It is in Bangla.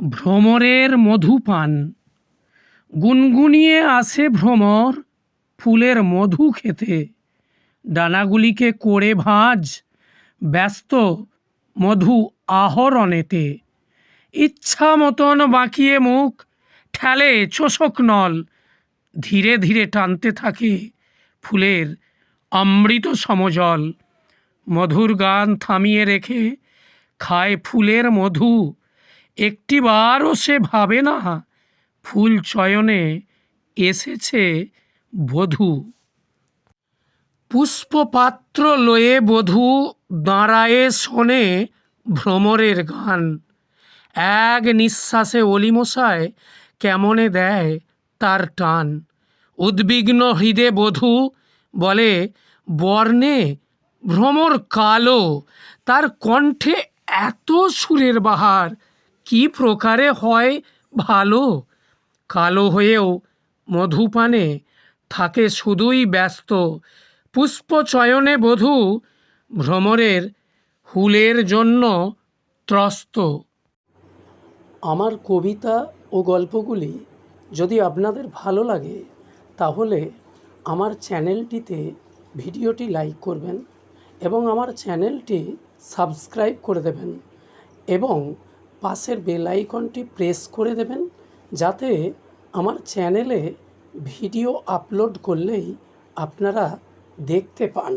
ভ্রমরের মধুপান। গুনগুনিয়ে আসে ভ্রমর ফুলের মধু খেতে। ডানাগুলিকে করে ভাঁজ, ব্যস্ত মধু আহরণেতে। ইচ্ছা মতন বাঁকিয়ে মুখ, ঠেলে চোষক নল। ধীরে ধীরে টানতে থাকে ফুলের অমৃত সমজল। মধুর গান থামিয়ে রেখে খায় ফুলের মধু। একটিবারও সে ভাবে না, ফুল চয়নে এসেছে বধূ। পুষ্পপাত্র লয়ে বধূ দাঁড়ায়ে শোনে ভ্রমরের গান। এক নিঃশ্বাসে অলিমশায় কেমনে দেয় তার টান। উদ্বিগ্ন হৃদে বধূ বলে, বর্ণে, ভ্রমর কালো, তার কণ্ঠে এত সুরের বাহার কি প্রকারে হয় ভালো? কালো হয়েও মধুপানে থাকে শুধুই ব্যস্ত। পুষ্পচয়নে বধূ ভ্রমরের হুলের জন্য ত্রস্ত। আমার কবিতা ও গল্পগুলি যদি আপনাদের ভালো লাগে, তাহলে আমার চ্যানেলটিতে ভিডিওটি লাইক করবেন এবং আমার চ্যানেলটি সাবস্ক্রাইব করে দেবেন এবং পাশের বেলাইকনটি প্রেস করে দেবেন যাতে আমার চ্যানেলে ভিডিও আপলোড করলেই আপনারা দেখতে পান।